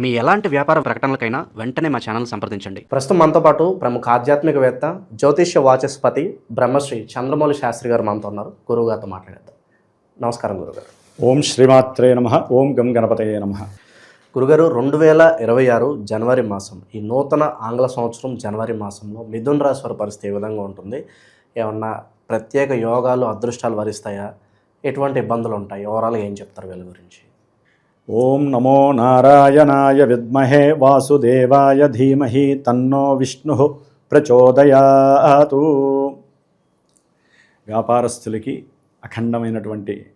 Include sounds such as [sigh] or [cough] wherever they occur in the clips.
మీ ఎలాంటి వ్యాపార ప్రకటనలకైనా వెంటనే మా ఛానల్ సంప్రదించండి. ప్రస్తుతం మనతో పాటు ప్రముఖ ఆధ్యాత్మికవేత్త జ్యోతిష్య వాచస్పతి బ్రహ్మశ్రీ చంద్రమౌళి శాస్త్రి గారు మనతో ఉన్నారు. గురువు గారితో మాట్లాడేద్దాం. నమస్కారం గురుగారు ఓం శ్రీమాత్రే నమ ఓం గం గణపతయే నమ. గురుగారు రెండు వేల ఇరవై ఆరు జనవరి మాసం ఈ నూతన ఆంగ్ల సంవత్సరం జనవరి మాసంలో మిథున్ రాశి వారి పరిస్థితి ఏ విధంగా ఉంటుంది? ఏమన్నా ప్రత్యేక యోగాలు అదృష్టాలు వరిస్తాయా? ఎటువంటి ఇబ్బందులు ఉంటాయి? ఓవరాల్గా ఏం చెప్తారు వీళ్ళ గురించి? ఓం నమో నారాయణాయ విద్మహే వాసుదేవాయ ధీమహి తన్నో విష్ణు ప్రచోదయాతు. వ్యాపారస్తులకి అఖండమైనటువంటి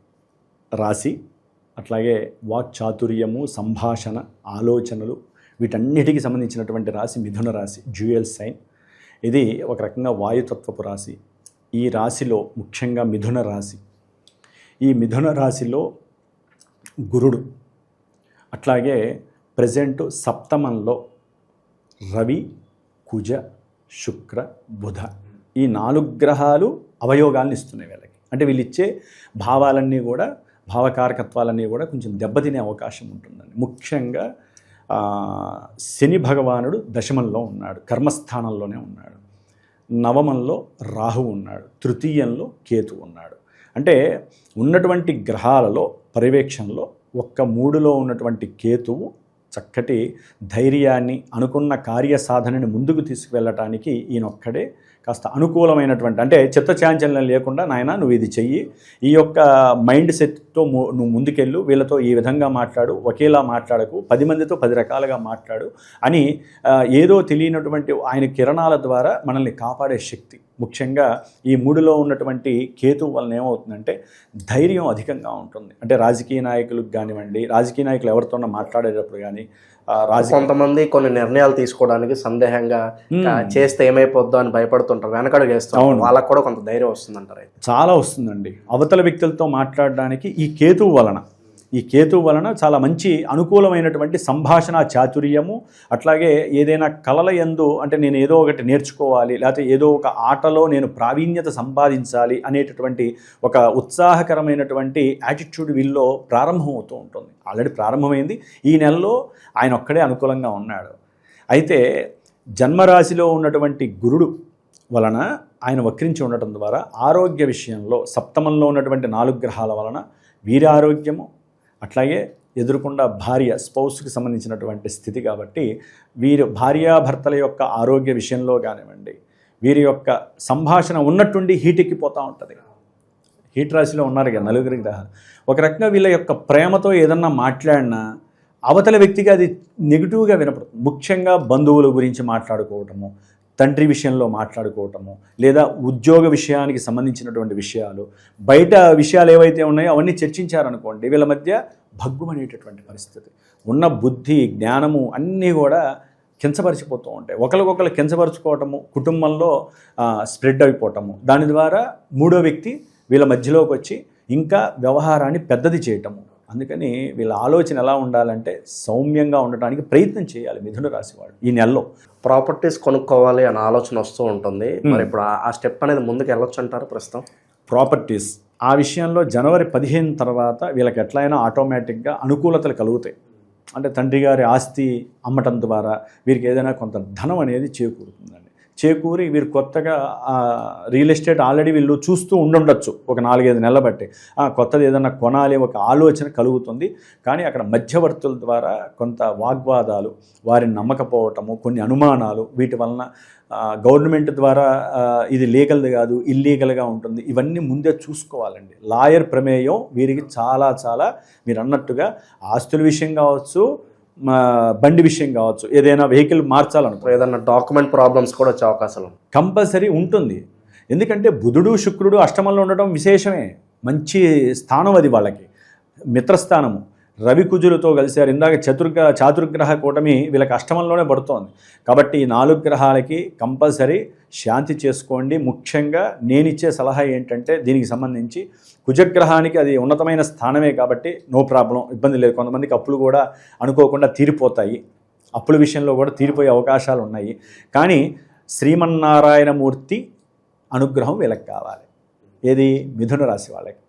రాశి అట్లాగే వాక్చాతుర్యము సంభాషణ ఆలోచనలు వీటన్నిటికి సంబంధించినటువంటి రాశి మిథున రాశి జ్యూయల్ సైన్. ఇది ఒక రకంగా వాయుతత్వపు రాశి. ఈ రాశిలో ముఖ్యంగా మిథున రాశి. ఈ మిథున రాశిలో గురుడు అట్లాగే ప్రజెంట్ సప్తమంలో రవి కుజ శుక్ర బుధ ఈ నాలుగు గ్రహాలు అవయోగాలను ఇస్తున్నాయి వీళ్ళకి. అంటే వీళ్ళు ఇచ్చే భావాలన్నీ కూడా భావకారకత్వాలన్నీ కూడా కొంచెం దెబ్బతినే అవకాశం ఉంటుందండి. ముఖ్యంగా శని భగవానుడు దశమంలో ఉన్నాడు కర్మస్థానంలోనే ఉన్నాడు. నవమంలో రాహు ఉన్నాడు తృతీయంలో కేతు ఉన్నాడు. అంటే ఉన్నటువంటి గ్రహాలలో పర్యవేక్షణలో ఒక్క మూడులో ఉన్నటువంటి కేతువు చక్కటి ధైర్యాన్ని అనుకున్న కార్యసాధనని ముందుకు తీసుకువెళ్ళటానికి ఈయనొక్కడే కాస్త అనుకూలమైనటువంటి అంటే చిత్త చాంచల్యం లేకుండా నాయన నువ్వు ఇది చెయ్యి. ఈ యొక్క మైండ్ సెట్తో నువ్వు ముందుకెళ్ళు వీళ్ళతో ఈ విధంగా మాట్లాడు ఒకేలా మాట్లాడకు పది మందితో పది రకాలుగా మాట్లాడు అని ఏదో తెలియనటువంటి ఆయన కిరణాల ద్వారా మనల్ని కాపాడే శక్తి. ముఖ్యంగా ఈ మూడులో ఉన్నటువంటి కేతు వలన ఏమవుతుందంటే ధైర్యం అధికంగా ఉంటుంది. అంటే రాజకీయ నాయకులకు కానివ్వండి రాజకీయ నాయకులు ఎవరితోనో మాట్లాడేటప్పుడు కానీ కొంతమంది కొన్ని నిర్ణయాలు తీసుకోవడానికి సందేహంగా చేస్తే ఏమైపోద్దో అని భయపడుతుంటారు వెనకడు చేస్తారు. వాళ్ళకు కూడా కొంత ధైర్యం వస్తుందంటారు చాలా వస్తుందండి. అవతల వ్యక్తులతో మాట్లాడడానికి ఈ కేతువు వలన. ఈ కేతువు వలన చాలా మంచి అనుకూలమైనటువంటి సంభాషణ చాతుర్యము అట్లాగే ఏదైనా కళల యందు అంటే నేను ఏదో ఒకటి నేర్చుకోవాలి లేకపోతే ఏదో ఒక ఆటలో నేను ప్రావీణ్యత సంపాదించాలి అనేటటువంటి ఒక ఉత్సాహకరమైనటువంటి యాటిట్యూడ్ వీళ్ళలో ప్రారంభమవుతూ ఉంటుంది. ఆల్రెడీ ప్రారంభమైంది. ఈ నెలలో ఆయన ఒక్కడే అనుకూలంగా ఉన్నాడు. అయితే జన్మరాశిలో ఉన్నటువంటి గురుడు వలన ఆయన వక్రించి ఉండటం ద్వారా ఆరోగ్య విషయంలో సప్తమంలో ఉన్నటువంటి నాలుగు గ్రహాల వలన వీరారోగ్యము అట్లాగే ఎదురుకుండా భార్య స్పౌస్కి సంబంధించినటువంటి స్థితి కాబట్టి వీరు భార్యాభర్తల యొక్క ఆరోగ్య విషయంలో కానివ్వండి వీరి యొక్క సంభాషణ ఉన్నట్టుండి హీట్ ఎక్కిపోతూ ఉంటుంది. హీట్ రాశిలో ఉన్నారు కదా నలుగురి గ్రహాలు ఒక రకంగా వీళ్ళ యొక్క ప్రేమతో ఏదన్నా మాట్లాడినా అవతల వ్యక్తికి అది నెగిటివ్గా వినపడుతుంది. ముఖ్యంగా బంధువుల గురించి మాట్లాడుకోవటము తండ్రి విషయంలో మాట్లాడుకోవటము లేదా ఉద్యోగ విషయానికి సంబంధించినటువంటి విషయాలు బయట విషయాలు ఏవైతే ఉన్నాయో అవన్నీ చర్చించారనుకోండి వీళ్ళ మధ్య భగ్గుమనేటటువంటి పరిస్థితి. ఉన్న బుద్ధి జ్ఞానము అన్నీ కూడా కించపరిచిపోతూ ఉంటాయి. ఒకరికొకరు కించపరుచుకోవటము కుటుంబంలో స్ప్రెడ్ అయిపోవటము. దాని ద్వారా మూడో వ్యక్తి వీళ్ళ మధ్యలోకి వచ్చి ఇంకా వ్యవహారాన్ని పెద్దది చేయటము. అందుకని వీళ్ళ ఆలోచన ఎలా ఉండాలంటే సౌమ్యంగా ఉండటానికి ప్రయత్నం చేయాలి మిథున రాశి వాళ్ళు ఈ నెలలో. ప్రాపర్టీస్ కొనుక్కోవాలి అనే ఆలోచన వస్తూ ఉంటుంది. మరి ఇప్పుడు ఆ- స్టెప్ అనేది ముందుకు వెళ్ళొచ్చు అంటారు ప్రస్తుతం? ప్రాపర్టీస్. ఆ విషయంలో జనవరి పదిహేను తర్వాత వీళ్ళకి ఎట్లయినా ఆటోమేటిక్గా అనుకూలతలు కలుగుతాయి. అంటే తండ్రి గారి ఆస్తి అమ్మటం ద్వారా వీరికి ఏదైనా కొంత ధనం అనేది చేకూరుతుందండి. చేకూరి వీరు కొత్తగా రియల్ ఎస్టేట్ ఆల్రెడీ వీళ్ళు చూస్తూ ఉండుండొచ్చు ఒక నాలుగైదు నెలల బట్టి. కొత్తది ఏదైనా కొనాలి ఒక ఆలోచన కలుగుతుంది. కానీ అక్కడ మధ్యవర్తుల ద్వారా కొంత వాగ్వాదాలు వారిని నమ్మకపోవటము కొన్ని అనుమానాలు వీటి వలన గవర్నమెంట్ ద్వారా ఇది లీగల్ది కాదు ఇల్లీగల్గా ఉంటుంది. ఇవన్నీ ముందే చూసుకోవాలండి. లాయర్ ప్రమేయం వీరికి చాలా చాలా మీరు అన్నట్టుగా ఆస్తుల విషయం కావచ్చు బండి విషయం కావచ్చు ఏదైనా వెహికల్ మార్చాలనుకో ఏదన్నా డాక్యుమెంట్ ప్రాబ్లమ్స్ కూడా వచ్చే అవకాశాలు కంపల్సరీ ఉంటుంది. ఎందుకంటే బుధుడు శుక్రుడు అష్టమంలో ఉండటం విశేషమే. మంచి స్థానం అది వాళ్ళకి. మిత్రస్థానము. రవి కుజులతో కలిశారు. ఇందాక చతుర్గ్రహ చాతుర్గ్రహ కూటమి వీళ్ళకి అష్టమంలోనే పడుతోంది. కాబట్టి ఈ నాలుగు గ్రహాలకి కంపల్సరీ శాంతి చేసుకోండి. ముఖ్యంగా నేనిచ్చే సలహా ఏంటంటే దీనికి సంబంధించి కుజగ్రహానికి అది ఉన్నతమైన స్థానమే కాబట్టి నో ప్రాబ్లం ఇబ్బంది లేదు. కొంతమందికి అప్పులు కూడా అనుకోకుండా తీరిపోతాయి. అప్పుల విషయంలో కూడా తీరిపోయే అవకాశాలు ఉన్నాయి. కానీ శ్రీమన్నారాయణమూర్తి అనుగ్రహం వీళ్ళకి కావాలి. ఏది? మిథున రాశి వాళ్ళకి.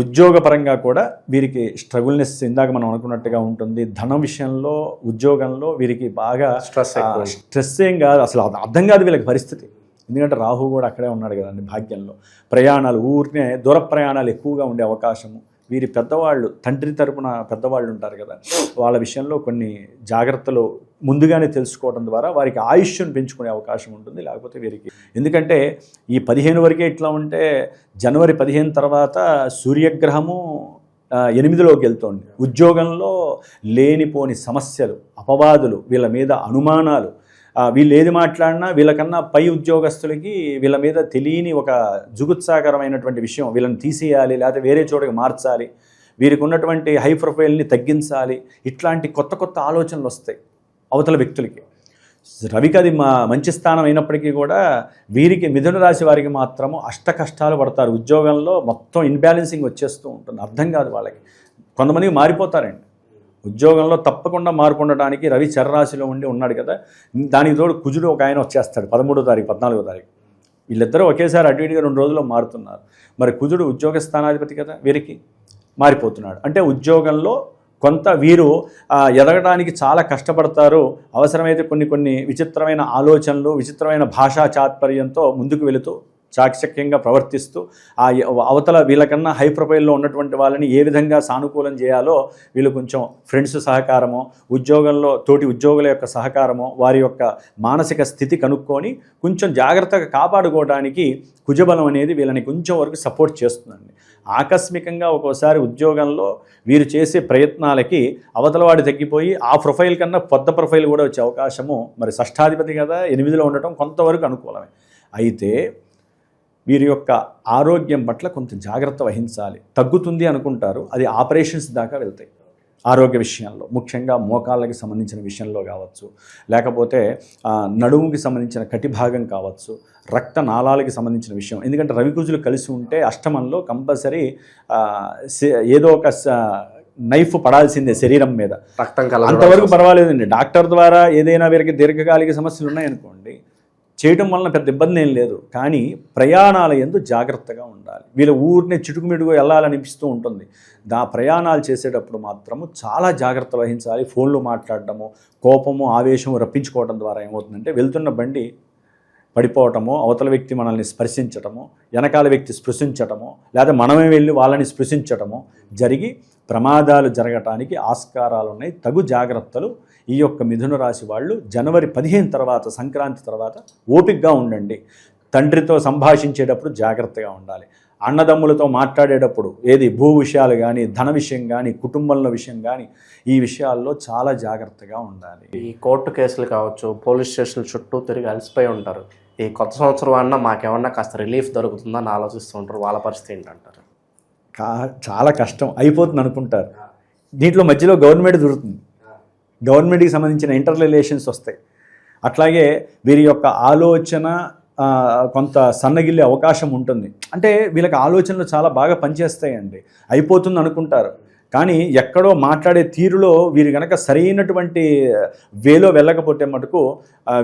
ఉద్యోగపరంగా కూడా వీరికి స్ట్రగుల్నెస్ ఇందాక మనం అనుకున్నట్టుగా ఉంటుంది. ధనం విషయంలో ఉద్యోగంలో వీరికి బాగా ఎక్కువ. స్ట్రెస్ ఏం కాదు. అసలు అర్థం కాదు వీళ్ళకి పరిస్థితి. ఎందుకంటే రాహు కూడా అక్కడే ఉన్నాడు కదండి భాగ్యంలో. ప్రయాణాలు ఊరినే దూర ప్రయాణాలు ఎక్కువగా ఉండే అవకాశము. వీరి పెద్దవాళ్ళు తండ్రి తరపున పెద్దవాళ్ళు ఉంటారు కదా వాళ్ళ విషయంలో కొన్ని జాగ్రత్తలు ముందుగానే తెలుసుకోవడం ద్వారా వారికి ఆయుష్ను పెంచుకునే అవకాశం ఉంటుంది. లేకపోతే వీరికి ఎందుకంటే ఈ పదిహేను వరకే ఇట్లా ఉంటే జనవరి పదిహేను తర్వాత సూర్యగ్రహము ఎనిమిదిలోకి వెళ్తోంది. ఉద్యోగంలో లేనిపోని సమస్యలు అపవాదులు వీళ్ళ మీద అనుమానాలు వీళ్ళు ఏది మాట్లాడినా వీళ్ళకన్నా పై ఉద్యోగస్తులకి వీళ్ళ మీద తెలియని ఒక జుగుత్సాకరమైనటువంటి విషయం. వీళ్ళని తీసేయాలి లేకపోతే వేరే చోటకి మార్చాలి. వీరికి ఉన్నటువంటి హై ప్రొఫైల్ని తగ్గించాలి. ఇట్లాంటి కొత్త కొత్త ఆలోచనలు వస్తాయి అవతల వ్యక్తులకి. రవికి అది మా మంచి స్థానం అయినప్పటికీ కూడా వీరికి మిథున రాశి వారికి మాత్రము అష్ట కష్టాలు పడతారు. ఉద్యోగంలో మొత్తం ఇన్బ్యాలెన్సింగ్ వచ్చేస్తూ ఉంటుంది. అర్థం కాదు వాళ్ళకి. కొంతమంది మారిపోతారండి. ఉద్యోగంలో తప్పకుండా మార్పు ఉండడానికి రవి చర్రాశిలో ఉండి ఉన్నాడు కదా. దానికి తోడు కుజుడు ఒక ఆయన వచ్చేస్తాడు పదమూడో తారీఖు పద్నాలుగో తారీఖు. వీళ్ళిద్దరూ ఒకేసారి అటు ఇటుగా రెండు రోజుల్లో మారుతున్నారు. మరి కుజుడు ఉద్యోగ స్థానాధిపతి కదా వీరికి? మారిపోతున్నాడు. అంటే ఉద్యోగంలో కొంత వీరు ఎదగడానికి చాలా కష్టపడతారు. అవసరమైతే కొన్ని కొన్ని విచిత్రమైన ఆలోచనలు విచిత్రమైన భాషా చాత్పర్యంతో ముందుకు వెళుతూ చాకచక్యంగా ప్రవర్తిస్తూ ఆ అవతల వీళ్ళకన్నా హై ప్రొఫైల్లో ఉన్నటువంటి వాళ్ళని ఏ విధంగా సానుకూలం చేయాలో వీళ్ళు కొంచెం ఫ్రెండ్స్ సహకారమో ఉద్యోగంలో తోటి ఉద్యోగుల యొక్క సహకారమో వారి యొక్క మానసిక స్థితి కనుక్కొని కొంచెం జాగ్రత్తగా కాపాడుకోవడానికి కుజబలం అనేది వీళ్ళని కొంచెం వరకు సపోర్ట్ చేస్తుందండి. ఆకస్మికంగా ఒక్కోసారి ఉద్యోగంలో వీరు చేసే ప్రయత్నాలకి అవతలవాడు తగ్గిపోయి ఆ ప్రొఫైల్ కన్నా కొత్త ప్రొఫైల్ కూడా వచ్చే అవకాశము మరి షష్ఠాధిపతి కదా ఎనిమిదిలో ఉండటం కొంతవరకు అనుకూలమే. అయితే వీరి యొక్క ఆరోగ్యం పట్ల కొంత జాగ్రత్త వహించాలి. తగ్గుతుంది అనుకుంటారు. అది ఆపరేషన్స్ దాకా వెళ్తాయి. ఆరోగ్య విషయంలో ముఖ్యంగా మోకాళ్ళకి సంబంధించిన విషయంలో కావచ్చు లేకపోతే నడుముకి సంబంధించిన కటిభాగం కావచ్చు రక్త నాళాలకి సంబంధించిన విషయం. ఎందుకంటే రవికుజులు కలిసి ఉంటే అష్టమంలో కంపల్సరీ ఏదో ఒక నైఫ్ పడాల్సిందే శరీరం మీద. రక్తం అంతవరకు పర్వాలేదండి. డాక్టర్ ద్వారా ఏదైనా వీరికి దీర్ఘకాలిక సమస్యలు ఉన్నాయనుకోండి చేయటం వలన పెద్ద ఇబ్బంది ఏం లేదు. కానీ ప్రయాణాల ఎందు జాగ్రత్తగా ఉండాలి. వీళ్ళ ఊరినే చిటుకుమిడుగు వెళ్ళాలనిపిస్తూ ఉంటుంది. దా ప్రయాణాలు చేసేటప్పుడు మాత్రము చాలా జాగ్రత్త వహించాలి. ఫోన్లు మాట్లాడటము కోపము ఆవేశము రప్పించుకోవడం ద్వారా ఏమవుతుందంటే వెళ్తున్న బండి పడిపోవటము అవతల వ్యక్తి మనల్ని స్పర్శించటము వెనకాల వ్యక్తి స్పృశించటము లేదా మనమే వెళ్ళి వాళ్ళని స్పృశించటము జరిగి ప్రమాదాలు జరగటానికి ఆస్కారాలు ఉన్నాయి తగు జాగ్రత్తలు ఈ యొక్క మిథున రాశి వాళ్ళు జనవరి పదిహేను తర్వాత సంక్రాంతి తర్వాత ఓపికగా ఉండండి. తండ్రితో సంభాషించేటప్పుడు జాగ్రత్తగా ఉండాలి. అన్నదమ్ములతో మాట్లాడేటప్పుడు ఏది భూ విషయాలు కానీ ధన విషయం కానీ కుటుంబంలో విషయం కానీ ఈ విషయాల్లో చాలా జాగ్రత్తగా ఉండాలి. ఈ కోర్టు కేసులు కావచ్చు పోలీస్ స్టేషన్ల చుట్టూ తిరిగి అలసిపోయి ఉంటారు. ఈ కొత్త సంవత్సరం అన్నా మాకేమన్నా కాస్త రిలీఫ్ దొరుకుతుందని ఆలోచిస్తూ ఉంటారు. వాళ్ళ పరిస్థితి ఏంటంటారు? కా చాలా కష్టం. అయిపోతుంది అనుకుంటారు దీంట్లో మధ్యలో గవర్నమెంట్ దొరుకుతుంది. గవర్నమెంట్కి సంబంధించిన ఇంటర్ రిలేషన్స్ వస్తాయి. అట్లాగే వీరి యొక్క ఆలోచన కొంత సన్నగిల్లే అవకాశం ఉంటుంది. అంటే వీళ్ళకి ఆలోచనలు చాలా బాగా పనిచేస్తాయండి. అయిపోతుంది అనుకుంటారు కానీ ఎక్కడో మాట్లాడే తీరులో వీరు గనక సరైనటువంటి వేలో వెళ్ళకపోతే మటుకు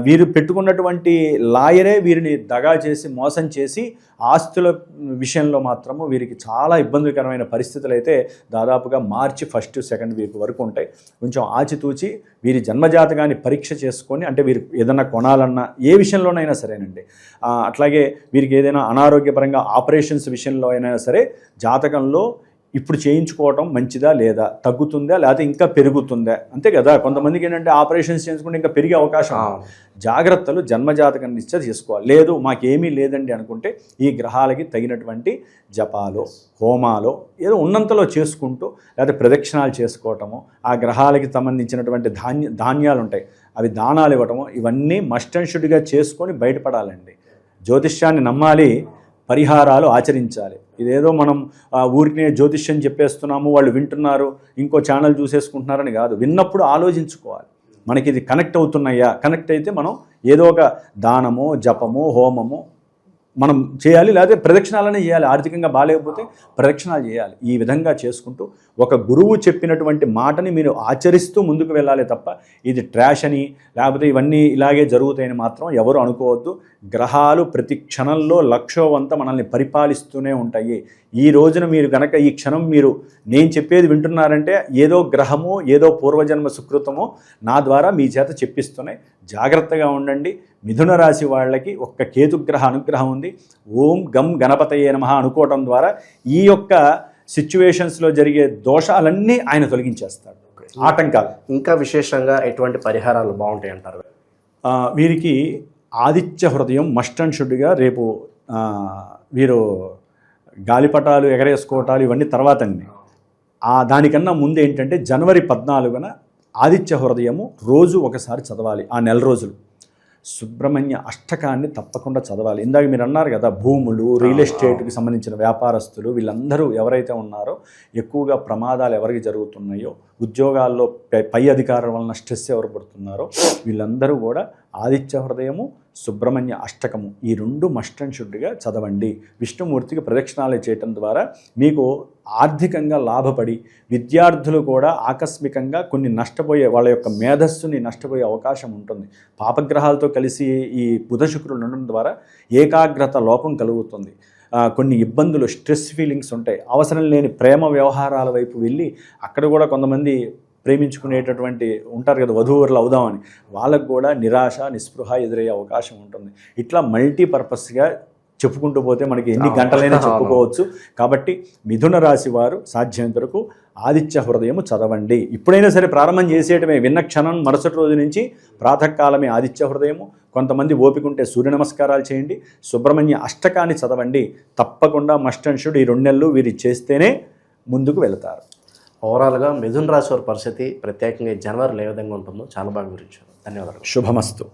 వీరు పెట్టుకున్నటువంటి లాయరే వీరిని దగా చేసి మోసం చేసి ఆస్తుల విషయంలో మాత్రము వీరికి చాలా ఇబ్బందికరమైన పరిస్థితులు అయితే దాదాపుగా మార్చి ఫస్ట్ సెకండ్ వీక్ వరకు ఉంటాయి. కొంచెం ఆచితూచి వీరి జన్మజాతకాన్ని పరీక్ష చేసుకొని అంటే వీరు ఏదైనా కొనాలన్నా ఏ విషయంలోనైనా సరేనండి. అట్లాగే వీరికి ఏదైనా అనారోగ్యపరంగా ఆపరేషన్స్ విషయంలో అయినా సరే జాతకంలో ఇప్పుడు చేయించుకోవటం మంచిదా లేదా? తగ్గుతుందా లేకపోతే ఇంకా పెరుగుతుందా? అంతే కదా. కొంతమందికి ఏంటంటే ఆపరేషన్స్ చేయించుకుంటే ఇంకా పెరిగే అవకాశం. జాగ్రత్తలు జన్మజాతకం నిశ్చయ చేసుకోవాలి. లేదు మాకేమీ లేదండి అనుకుంటే ఈ గ్రహాలకి తగినటువంటి జపాలు హోమాలు ఏదో ఉన్నంతలో చేసుకుంటూ లేదా ప్రదక్షిణాలు చేసుకోవటము ఆ గ్రహాలకి సంబంధించినటువంటి ధాన్య ధాన్యాలు ఉంటాయి అవి దానాలు ఇవ్వటము ఇవన్నీ మస్ట్ అండ్ షుడ్గా చేసుకొని బయటపడాలండి. జ్యోతిష్యాన్ని నమ్మాలి పరిహారాలు ఆచరించాలి. ఇదేదో మనం ఆ, ఊరికే జ్యోతిష్యం చెప్పేస్తున్నాము వాళ్ళు వింటున్నారు ఇంకో ఛానల్ చూసేసుకుంటున్నారని కాదు. విన్నప్పుడు ఆలోచించుకోవాలి. మనకి ఇది కనెక్ట్ అవుతున్నాయా? కనెక్ట్ అయితే మనం ఏదో ఒక దానము జపము హోమము మనం చేయాలి లేకపోతే ప్రదక్షిణాలనే చేయాలి. ఆర్థికంగా బాగాలేకపోతే ప్రదక్షిణాలు చేయాలి. ఈ విధంగా చేసుకుంటూ ఒక గురువు చెప్పినటువంటి మాటని మీరు ఆచరిస్తూ ముందుకు వెళ్ళాలి తప్ప ఇది ట్రాష్ అని లేకపోతే ఇవన్నీ ఇలాగే జరుగుతాయని మాత్రం ఎవరు అనుకోవద్దు. గ్రహాలు ప్రతి క్షణంలో లక్షోవంత మనల్ని పరిపాలిస్తూనే ఉంటాయి. ఈ రోజున మీరు గనక ఈ క్షణం మీరు నేను చెప్పేది వింటున్నారంటే ఏదో గ్రహమో ఏదో పూర్వజన్మ సుకృతమో నా ద్వారా మీ చేత చెప్పిస్తున్నాయి. జాగ్రత్తగా ఉండండి. మిథున రాశి వాళ్ళకి ఒక్క కేతుగ్రహ అనుగ్రహం ఉంది. ఓం గం గణపతయే నమః అనుకోవడం ద్వారా ఈ యొక్క సిచ్యువేషన్స్లో జరిగే దోషాలన్నీ ఆయన తొలగించేస్తాడు. ఆటంకాలు. ఇంకా విశేషంగా ఎటువంటి పరిహారాలు బాగుంటాయి అంటారు? వీరికి ఆదిత్య హృదయం మస్ట్ అండ్ షుడ్గా రేపు వీరు గాలిపటాలు ఎగరేసుకోవటాలు ఇవన్నీ తర్వాత అండి ఆ దానికన్నా ముందు ఏంటంటే జనవరి పద్నాలుగున ఆదిత్య హృదయము రోజు ఒకసారి చదవాలి ఆ నెల రోజులు. సుబ్రహ్మణ్య అష్టకాన్ని తప్పకుండా చదవాలి. ఇందాక మీరు అన్నారు కదా భూములు రియల్ ఎస్టేట్కి సంబంధించిన వ్యాపారస్తులు వీళ్ళందరూ ఎవరైతే ఉన్నారో ఎక్కువగా ప్రమాదాలు ఎవరికి జరుగుతున్నాయో ఉద్యోగాల్లో పై పై అధికారుల వలన స్ట్రెస్ ఎవరు పడుతున్నారో వీళ్ళందరూ కూడా ఆదిత్య హృదయము సుబ్రహ్మణ్య అష్టకము. ఈ రెండు మస్ట్ అండ్ షుడ్గా చదవండి. విష్ణుమూర్తికి ప్రదక్షిణాలు చేయటం ద్వారా మీకు ఆర్థికంగా లాభపడి విద్యార్థులు కూడా ఆకస్మికంగా కొన్ని నష్టపోయే వాళ్ళ యొక్క మేధస్సుని నష్టపోయే అవకాశం ఉంటుంది. పాపగ్రహాలతో కలిసి ఈ బుధ శుక్రులు ఉండడం ద్వారా ఏకాగ్రత లోపం కలుగుతుంది. కొన్ని ఇబ్బందులు స్ట్రెస్ ఫీలింగ్స్ ఉంటాయి. అవసరం లేని ప్రేమ వ్యవహారాల వైపు వెళ్ళి అక్కడ కూడా కొంతమంది ప్రేమించుకునేటటువంటి ఉంటారు కదా వధూవరులు అవుదామని వాళ్ళకు కూడా నిరాశ నిస్పృహ ఎదురయ్యే అవకాశం ఉంటుంది. ఇట్లా మల్టీపర్పస్గా చెప్పుకుంటూ పోతే మనకి ఎన్ని గంటలైనా [laughs] చెప్పుకోవచ్చు. కాబట్టి మిథున రాశి వారు సాధ్యమైనంత వరకు ఆదిత్య హృదయము చదవండి. ఇప్పుడైనా సరే ప్రారంభం చేసేయటమే. విన్న క్షణం మరుసటి రోజు నుంచి ప్రాతకాలమే ఆదిత్య హృదయము. కొంతమంది ఓపిక ఉంటే సూర్య నమస్కారాలు చేయండి. సుబ్రహ్మణ్య అష్టకాన్ని చదవండి. తప్పకుండా మస్ట్ అండ్ షుడ్ ఈ రెండు నెలలు వీరు చేస్తేనే ముందుకు వెళతారు. ఓవరాల్గా మిథున్ రాశి వారి పరిస్థితి ప్రత్యేకంగా జనవరిలో ఏ విధంగా ఉంటుందో చాలా బాగా వివరించారు. ధన్యవాదాలు. శుభమస్తు.